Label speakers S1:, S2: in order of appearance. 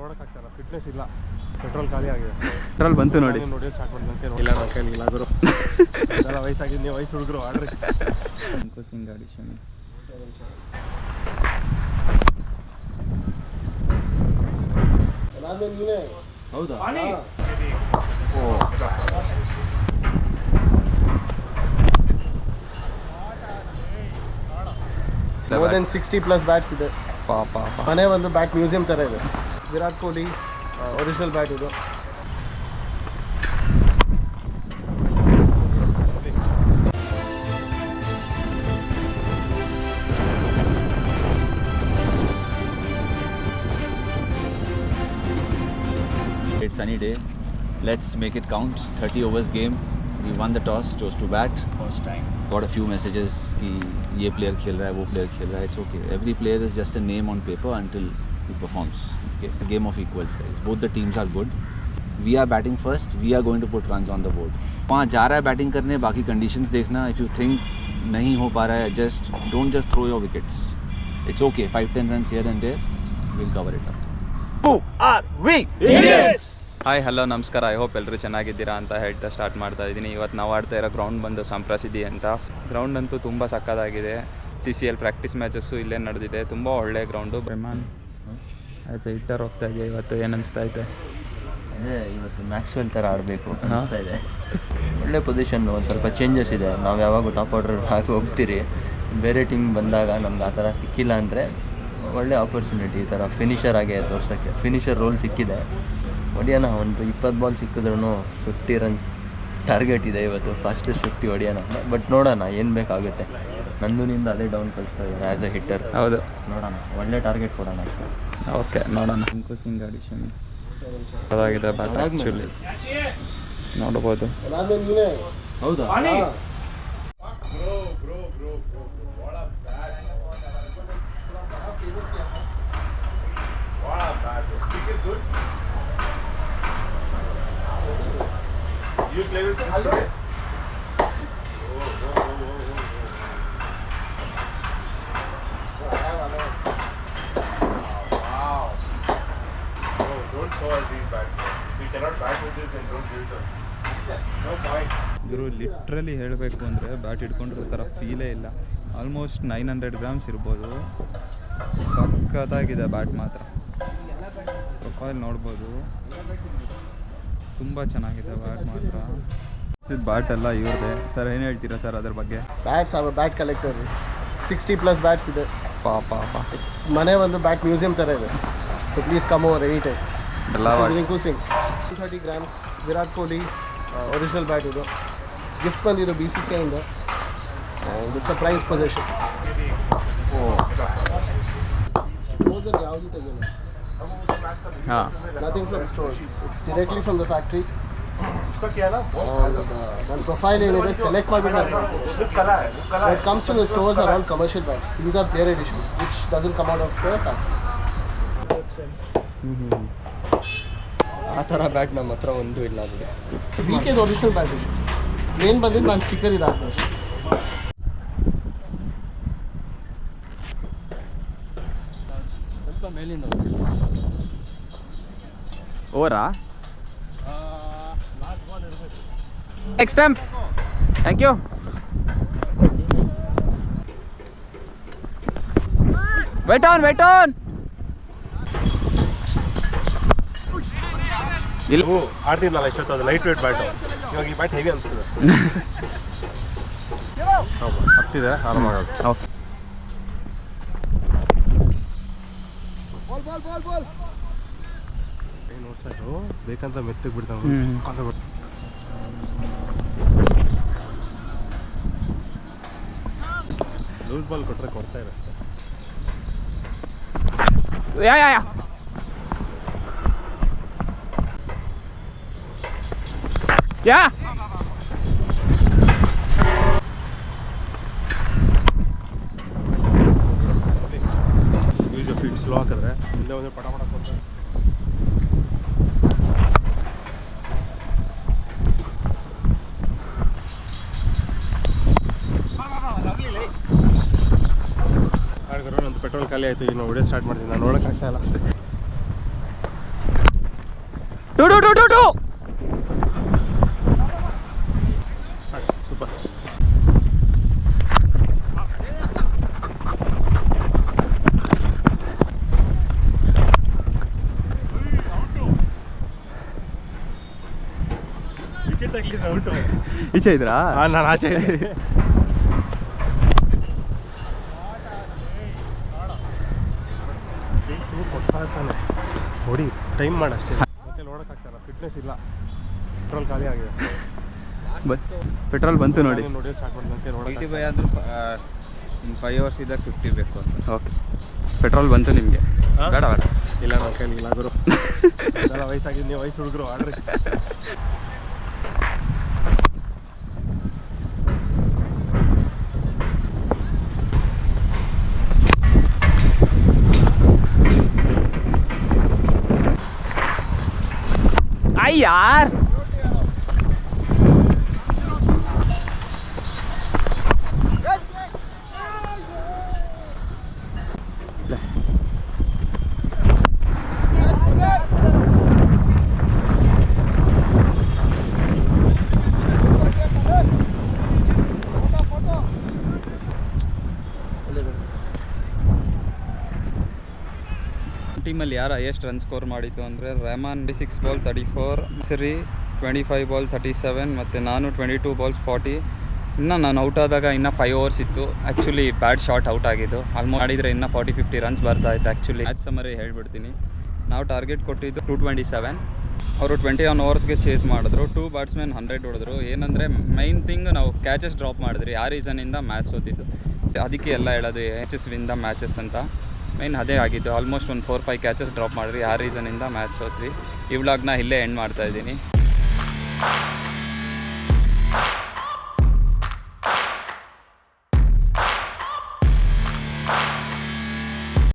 S1: ನೋಡೋಕ್ಕಾಗ್ತಾರ fitness ಇಲ್ಲ. Petrol ಖಾಲಿ ಆಗಿದೆ.
S2: ಪೆಟ್ರೋಲ್ ಬಂತು ನೋಡಿ.
S1: ನೋಡಿ ಸ್ಟಾರ್ಟ್ ಮಾಡ್ದಂತೆ ಇಲ್ಲ ನನ್ನ ಕೈಲಿ ಇಲ್ಲ ಗುರು. ಅದೆಲ್ಲ ವಯಸ್ಸಾಗಿದೆ ನೀವು ವಯಸ್ಸು ಹುಡುಗರು ಆಡ್ರಿ.
S2: ಸಿಂಗ್ ಗಾಡಿ ಶಮಿ
S1: ಹೌದಾ? More than sixty plus bats ಇದೆ.
S2: ಪಾಪ
S1: ಮನೆ ಒಂದು ಬ್ಯಾಟ್ ಮ್ಯೂಸಿಯಂ ಥರ ಇದೆ. विराट कोहली ओरिजिनल बैट
S3: होगा sunny day. Let's make it count. 30 overs game. We won the toss, chose to bat. First time. Got a few messages कि ये player खेल रहा है वो player खेल रहा है. It's okay. Every player is just a name on paper until he performs. Okay. A game of equals, guys. Both the teams are good. We are batting first. We are going to put runs on the board. वहाँ जा रहा है batting करने बाकी conditions देखना if you think नहीं हो पा रहा है just don't just throw your wickets it's okay five ten run here and there will cover it up
S2: hi hello ನಮಸ್ಕಾರ ಐ ಹೋಪ್ ಎಲ್ಲರೂ ಚೆನ್ನಾಗಿದ್ದೀರಾ ಅಂತ ಹೇಳ್ತಾ ಸ್ಟಾರ್ಟ್ ಮಾಡ್ತಾ ಇದ್ದೀನಿ ಇವತ್ತು ನಾವು ಆಡ್ತಾ ಇರೋ ಗ್ರೌಂಡ್ ಬಂದು ಸಂಪ್ರಸಿದ್ಧಿ ಅಂತ ಗ್ರೌಂಡ್ ಅಂತೂ ತುಂಬ ಸಕ್ಕತ್ತಾಗಿದೆ C C L practice matches ಇಲ್ಲೇ ನಡೆದಿದೆ ತುಂಬ ಒಳ್ಳೆ ಗ್ರೌಂಡು ಬ್ರಹ್ಮಾನ್ ಎ ಹಿಟ್ಟರ್ ಹೋಗ್ತಾ ಇದೆಯಾ? ಇವತ್ತು ಏನು ಅನಿಸ್ತಾ ಇದೆ?
S4: ಅದೇ ಇವತ್ತು ಮ್ಯಾಕ್ಸ್ವೆಲ್ ಥರ ಆಡಬೇಕು. ಅನಿಸ್ತಾ ಇದೆ. ಒಳ್ಳೆ ಪೊಸಿಷನ್ ಒಂದು ಸ್ವಲ್ಪ ಚೇಂಜಸ್ ಇದೆ. ನಾವು ಯಾವಾಗೂ ಟಾಪ್ ಆರ್ಡರ್ ಹಾಕಿ ಹೋಗ್ತೀರಿ. ಬೇರೆ ಟೀಮ್ ಬಂದಾಗ ನಮ್ಗೆ ಆ ಥರ ಸಿಕ್ಕಿಲ್ಲ ಅಂದರೆ ಒಳ್ಳೆ ಆಪರ್ಚುನಿಟಿ ಈ ಥರ ಫಿನಿಷರ್ ಆಗಿ ತೋರ್ಸೋಕ್ಕೆ. ಫಿನಿಷರ್ ರೋಲ್ ಸಿಕ್ಕಿದೆ. ಹೊಡಿಯೋಣ ಒಂದು ಇಪ್ಪತ್ತು ಬಾಲ್ ಸಿಕ್ಕಿದ್ರೂ ಫಿಫ್ಟಿ ರನ್ಸ್ ಟಾರ್ಗೆಟ್ ಇದೆ ಇವತ್ತು ಫಾಸ್ಟೆಸ್ಟ್ ಫಿಫ್ಟಿ ಹೊಡಿಯೋಣ ಬಟ್ ನೋಡೋಣ ಏನು ಬೇಕಾಗುತ್ತೆ. ನಂದುನಿಂದ ಅದೇ ಡೌನ್ ಕಳಿಸ್ತಾ ಇದ್ದಾರೆ ಆ್ಯಸ್ ಎ ಹಿಟ್ಟರ್
S2: ಹೌದು.
S4: ನೋಡೋಣ. ಒಳ್ಳೆ ಟಾರ್ಗೆಟ್ ಕೊಡೋಣ ಅಷ್ಟೇ.
S2: ಓಕೆ ನೋಡೋಣ. ಟಿಂಕು ಸಿಂಗ್ ಅಡಿಷನ್ ಅದಾಗಿದೆ ಬ್ಯಾಟ್ ಆ್ಯಕ್ಚುಲಿ ನೋಡ್ಬೋದು.
S4: ಹೌದಾ?
S1: You play with us?
S2: ಇವರು ಲಿಟ್ರಲಿ ಹೇಳಬೇಕು ಅಂದರೆ ಬ್ಯಾಟ್ ಹಿಡ್ಕೊಂಡಿರೋ ಥರ ಫೀಲೇ ಇಲ್ಲ. ಆಲ್ಮೋಸ್ಟ್ ನೈನ್ ಹಂಡ್ರೆಡ್ ಗ್ರಾಮ್ಸ್ ಇರ್ಬೋದು. ಸಖತ್ತಾಗಿದೆ ಬ್ಯಾಟ್ ಮಾತ್ರ. ಪ್ರೊಫೈಲ್ ನೋಡ್ಬೋದು. ತುಂಬ ಚೆನ್ನಾಗಿದೆ ಬ್ಯಾಟ್ ಮಾತ್ರ. ಬ್ಯಾಟ್ ಎಲ್ಲ ಇವ್ರದೇ. ಸರ್ ಏನು ಹೇಳ್ತೀರಾ ಸರ್ ಅದ್ರ ಬಗ್ಗೆ?
S1: ಬ್ಯಾಟ್ಸ್ ಅವ bat collector sixty plus bats ಇದೆ.
S2: ಪಾಪ
S1: ಇಟ್ಸ್ ಮನೆ ಒಂದು ಬ್ಯಾಟ್ ಮ್ಯೂಸಿಯಂ ಥರ ಇದೆ. So please come over any time
S2: ಎಲ್ಲ
S1: Rinku Singh two thirty grams Virat Kohli original bat ಇದು ಗಿಫ್ಟ್ ಬಂದಿದ್ದು B C C ಐಯಿಂದ and it's a prize possession stores ಯಾವುದು ತೆಗಿಲ್ಲ
S2: ಹಾಂ
S1: nothing from stores it's directly from the factory ನನ್ನ profile ಏನಿದೆ select ಮಾಡಿಬಿಟ್ಟು it comes to the stores are all commercial bats these are player editions which doesn't come out of the factory
S4: ಆ ಥರ bat ನಮ್ಮ ಹತ್ರ ಒಂದು ಇಲ್ಲ ಅದು
S1: ವೀಕೆಂಡ್ ಒರಿಜಿನಲ್ ಬ್ಯಾಟ್ ಇದು. ಮೇನ್ ಬಂದಿದ್ದು ನಾನು ಸ್ಟಿಕ್ಕರ್ ಇದು ಹಾಕ್ದೆ ಅಷ್ಟೇ
S4: ಸ್ವಲ್ಪ ಮೇಲಿಂದ.
S2: ಓವರಾ ನೆಕ್ಸ್ಟ್ ಟೈಮ್ ಥ್ಯಾಂಕ್ ಯು ವೆಟ್ ಆನ್ ವೆಟ್ ಆನ್ ಇಲ್ಲ.
S1: ಆಡ್ತಿದ್ನಲ್ಲ ಎಷ್ಟೊತ್ತು ಲೈಟ್ ವೇಟ್ ಬ್ಯಾಟು ಇವಾಗ ಈ ಬ್ಯಾಟ್ ಹೆವಿ ಅನಿಸ್ತದೆ ಆಗ್ತಿದೆ ಆರಾಮಾಗೋದು
S2: ಓಕೆ.
S1: ಏನು ನೋಡ್ತಾ ಇದ್ದು ಬೇಕಂತ ಮೆತ್ತಗೆ ಬಿಡ್ತಾವೆ. ಲೂಸ್ ಬಾಲ್ ಕೊಟ್ಟರೆ ಕೊಡ್ತಾ
S2: ಇರಷ್ಟೇ yeah yeah. Yeah
S1: use feet slow ಹಾಕಿದ್ರೆ. ಹಿಂದೆ ಒಂದು ಪಟ ಪಟ ಕೊಡ್ತಾರೆ. ನಂದು ಪೆಟ್ರೋಲ್ ಖಾಲಿ ಆಯಿತು ಇನ್ನು ಹೊಡೆಯೋದು ಸ್ಟಾರ್ಟ್ ಮಾಡ್ತೀನಿ. ನಾನು ನೋಡೋಕ್ಕಾಗ್ತಾ ಇಲ್ಲ
S2: two two two
S1: two two super out
S2: ಈಚೆ ಇದ್ರಾ?
S1: ನಾನು ಆಚೆ ಕೊಡ್ತಾ ಇರ್ತಾನೆ ಹೊಡಿ ಟೈಮ್ ಮಾಡಷ್ಟೇ ಮತ್ತೆ ನೋಡೋಕ್ಕಾಗ್ತಾರ ಫಿಟ್ನೆಸ್ ಇಲ್ಲ ಪೆಟ್ರೋಲ್ ಖಾಲಿ ಆಗಿದೆ.
S2: ಪೆಟ್ರೋಲ್ ಬಂತು ನೋಡಿ.
S1: ನೋಡಿ ಸ್ಟಾರ್ಟ್
S5: ಏಯ್ಟಿ
S1: ನೋಡೋಕೆ
S5: ಬೈ ಆದರೂ ಇನ್ನು ಫೈವ್ ಅವರ್ಸ್ ಇದ್ದಾಗ ಫಿಫ್ಟಿ ಬೇಕು ಅಂತ.
S2: ಓಕೆ ಪೆಟ್ರೋಲ್ ಬಂತು ನಿಮಗೆ. ಬೇಡ ಬೇಡ.
S1: ಇಲ್ಲ ನಾವು ಕೈಲಿ ಇಲ್ಲ ಗುರು. ಎಲ್ಲ ವಯಸ್ಸಾಗಿದೆ ನೀವು ವಯಸ್ಸು ಹುಡುಗರು ಆಡ್ರಿ.
S2: யார்? ಟೀಮಲ್ಲಿ ಯಾರು ಹೈಯೆಸ್ಟ್ ರನ್ ಸ್ಕೋರ್ ಮಾಡಿದ್ದು ಅಂದರೆ Rehman six ball thirty four ಸರಿ twenty five ball thirty seven ಮತ್ತು ನಾನು ಟ್ವೆಂಟಿ ಟೂ ಬಾಲ್ಸ್ ಫಾರ್ಟಿ ಇನ್ನು ನಾನು ಔಟ್ ಆದಾಗ ಇನ್ನೂ ಫೈವ್ ಓವರ್ಸ್ ಇತ್ತು. ಆ್ಯಕ್ಚುಲಿ ಬ್ಯಾಡ್ ಶಾಟ್ ಔಟ್ ಆಗಿದ್ದು. ಆಲ್ಮೋಸ್ಟ್ ಮಾಡಿದರೆ ಇನ್ನೂ ಫಾರ್ಟಿ ಫಿಫ್ಟಿ ರನ್ಸ್ ಬರ್ತಾ ಇತ್ತು ಆ್ಯಕ್ಚುಲಿ ಮ್ಯಾಚ್ ಸಮರಿ ಹೇಳ್ಬಿಡ್ತೀನಿ. ನಾವು ಟಾರ್ಗೆಟ್ ಕೊಟ್ಟಿದ್ದು ಟೂ ಟ್ವೆಂಟಿ ಸೆವೆನ್ ಅವರು ಟ್ವೆಂಟಿ ಒನ್ ಓವರ್ಸ್ಗೆ ಚೇಸ್ ಮಾಡಿದ್ರು. ಟೂ ಬ್ಯಾಟ್ಸ್ಮನ್ ಹಂಡ್ರೆಡ್ ಹೊಡೆದ್ರು. ಏನಂದರೆ ಮೈನ್ ಥಿಂಗ್ ನಾವು ಕ್ಯಾಚಸ್ ಡ್ರಾಪ್ ಮಾಡಿದ್ರಿ. ಆ ರೀಸನಿಂದ ಮ್ಯಾಚ್ ಸೋತಿದ್ದು. ಅದಕ್ಕೆ ಎಲ್ಲ ಹೇಳೋದು ವಿಂದ ಮ್ಯಾಚಸ್ ಅಂತ. ಮೈನ್ ಅದೇ ಆಗಿದ್ದು ಆಲ್ಮೋಸ್ಟ್ ಒಂದು ಫೋರ್ ಫೈವ್ ಕ್ಯಾಚಸ್ ಡ್ರಾಪ್ ಮಾಡಿರಿ ಆ ರೀಸನಿಂದ ಮ್ಯಾಚ್ ಸೋತ್ರಿ. ಈ ವ್ಲಾಗ್ನ ಇಲ್ಲೇ ಎಂಡ್ ಮಾಡ್ತಾ ಇದ್ದೀನಿ.